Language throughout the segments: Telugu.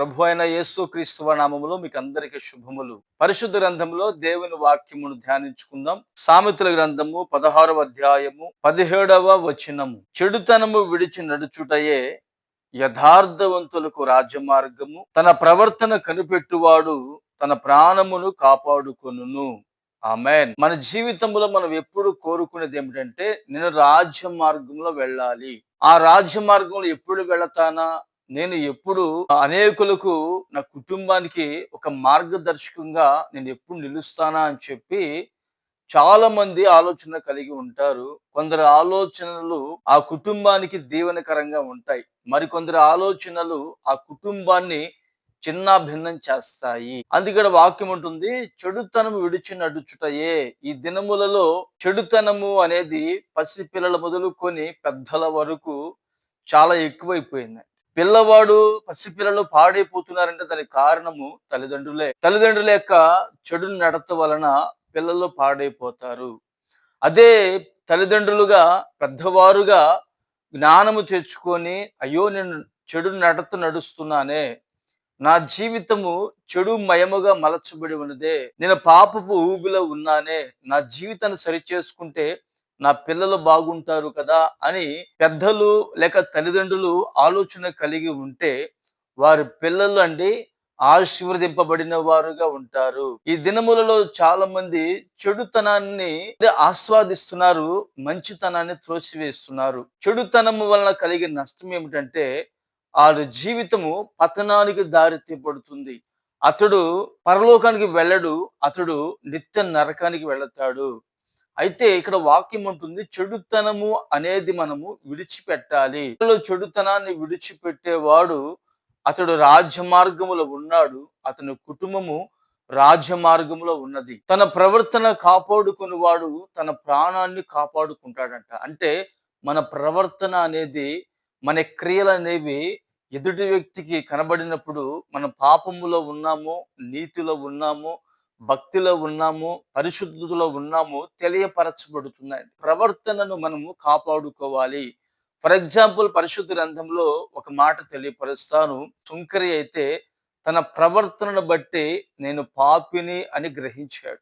ప్రభు అయిన యేసు క్రీస్తువ నామములో మీకు అందరికీ శుభములు. పరిశుద్ధ గ్రంథంలో దేవుని వాక్యమును ధ్యానించుకుందాం. సామెతల గ్రంథము పదహారవ అధ్యాయము పదిహేడవ వచనము. చెడుతనము విడిచి నడుచుటయే యథార్థవంతులకు రాజమార్గము. తన ప్రవర్తన కనిపెట్టువాడు తన ప్రాణమును కాపాడుకొనును. ఆమెన్. మన జీవితంలో మనం ఎప్పుడు కోరుకునేది ఏమిటంటే నేను రాజ్య మార్గంలో వెళ్ళాలి. ఆ రాజ్య మార్గంలో ఎప్పుడు వెళతానా? నేను ఎప్పుడు అనేకులకు నా కుటుంబానికి ఒక మార్గదర్శకంగా నేను ఎప్పుడు నిలుస్తానా అని చెప్పి చాలా మంది ఆలోచన కలిగి ఉంటారు. కొందరు ఆలోచనలు ఆ కుటుంబానికి దీవెనకరంగా ఉంటాయి. మరికొందరు ఆలోచనలు ఆ కుటుంబాన్ని చిన్న భిన్నం చేస్తాయి. అందుకడ వాక్యం ఉంటుంది చెడుతనము విడిచి నడుచుటయే ఈ దినములలో చెడుతనము అనేది పసిపిల్లల మొదలుకొని పెద్దల వరకు చాలా ఎక్కువైపోయింది. పిల్లవాడు పసిపిల్లలు పాడైపోతున్నారంటే దానికి కారణము తల్లిదండ్రులే. తల్లిదండ్రుల యొక్క చెడు నడత వలన పిల్లలు పాడైపోతారు. అదే తల్లిదండ్రులుగా పెద్దవారుగా జ్ఞానము తెచ్చుకొని అయ్యో నేను చెడు నడత నడుస్తున్నానే నా జీవితము చెడు మయముగా మలచబడి ఉన్నదే నేను పాపపు ఊబిలో ఉన్నానే నా జీవితాన్ని సరిచేసుకుంటే నా పిల్లలు బాగుంటారు కదా అని పెద్దలు లేక తల్లిదండ్రులు ఆలోచన కలిగి ఉంటే వారి పిల్లలు అండి ఆశీర్వదింపబడిన వారుగా ఉంటారు. ఈ దినములలో చాలా మంది చెడుతనాన్ని ఆస్వాదిస్తున్నారు మంచితనాన్ని త్రోసివేస్తున్నారు. చెడుతనము వలన కలిగే నష్టం ఏమిటంటే ఆడు జీవితము పతనానికి దారితీపడుతుంది అతడు పరలోకానికి వెళ్ళడు అతడు నిత్య నరకానికి వెళతాడు. అయితే ఇక్కడ వాక్యం ఉంటుంది చెడుతనము అనేది మనము విడిచిపెట్టాలి. చెడుతనాన్ని విడిచిపెట్టేవాడు అతడు రాజ్య మార్గములో ఉన్నాడు అతని కుటుంబము రాజ్య మార్గంలో ఉన్నది. తన ప్రవర్తన కాపాడుకుని వాడు తన ప్రాణాన్ని కాపాడుకుంటాడంట. అంటే మన ప్రవర్తన అనేది మన క్రియలు అనేవి ఎదుటి వ్యక్తికి కనబడినప్పుడు మన పాపములో ఉన్నాము నీతిలో ఉన్నాము భక్తిలో ఉన్నాము పరిశుద్ధతలో ఉన్నాము తెలియపరచబడుతున్నాయి. ప్రవర్తనను మనము కాపాడుకోవాలి. ఫర్ ఎగ్జాంపుల్ పరిశుద్ధ గ్రంథంలో ఒక మాట తెలియపరుస్తాను. సుంకరి అయితే తన ప్రవర్తనను బట్టి నేను పాపిని అని గ్రహించాడు.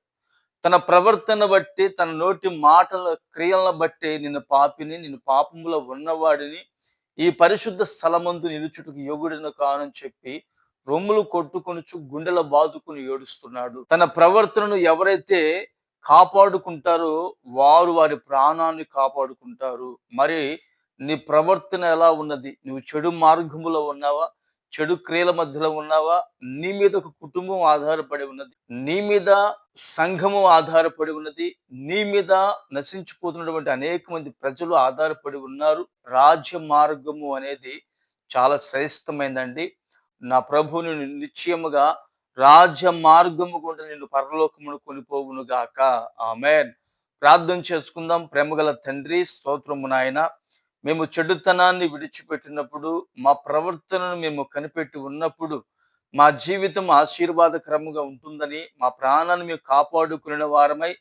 తన ప్రవర్తన బట్టి తన నోటి మాటల క్రియలను బట్టి నేను పాపిని నేను పాపములో ఉన్నవాడిని. ఈ పరిశుద్ధ స్థలమందు నిలుచుటకు యోగుడిన కానని చెప్పి రొమ్ములు కొట్టుకొనుచు గుండెల బాదుకుని ఏడుస్తున్నాడు. తన ప్రవర్తనను ఎవరైతే కాపాడుకుంటారో వారు వారి ప్రాణాన్ని కాపాడుకుంటారు. మరి నీ ప్రవర్తన ఎలా ఉన్నది? నువ్వు చెడు మార్గములో ఉన్నావా? చెడు క్రియల మధ్యలో ఉన్నావా? నీ మీద ఒక కుటుంబం ఆధారపడి ఉన్నది. నీ మీద సంఘము ఆధారపడి ఉన్నది. నీ మీద నశించిపోతున్నటువంటి అనేక మంది ప్రజలు ఆధారపడి ఉన్నారు. రాజ్య మార్గము అనేది చాలా శ్రేష్టమైందండి. నా ప్రభుని నిశ్చయముగా రాజ్య మార్గము కూడా నిన్ను పరలోకమును కొనిపోవును గాక ఆమెన్. ప్రార్థన చేసుకుందాం. ప్రేమగల తండ్రి స్తోత్రము నాయన. మేము చెడుతనాన్ని విడిచిపెట్టినప్పుడు మా ప్రవర్తనను మేము కనిపెట్టి ఉన్నప్పుడు మా జీవితం ఆశీర్వాదకరముగా ఉంటుందని మా ప్రాణాన్ని మేము కాపాడుకునే వారమై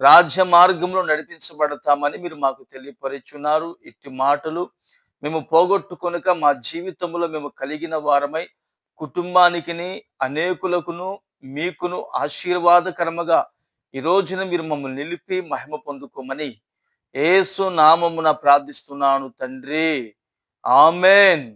రాజ్య మార్గంలో నడిపించబడతామని మీరు మాకు తెలియపరుచున్నారు. ఇట్టి మాటలు మేము పోగొట్టుకొనక మా జీవితంలో మేము కలిగిన వారమై కుటుంబానికిని అనేకులకును మీకును ఆశీర్వాదకరముగా ఈ రోజున మీరు మమ్మల్ని నిలిపి మహిమ పొందుకోమని ఏసు నామమున ప్రార్థిస్తున్నాను తండ్రి. ఆమెన్.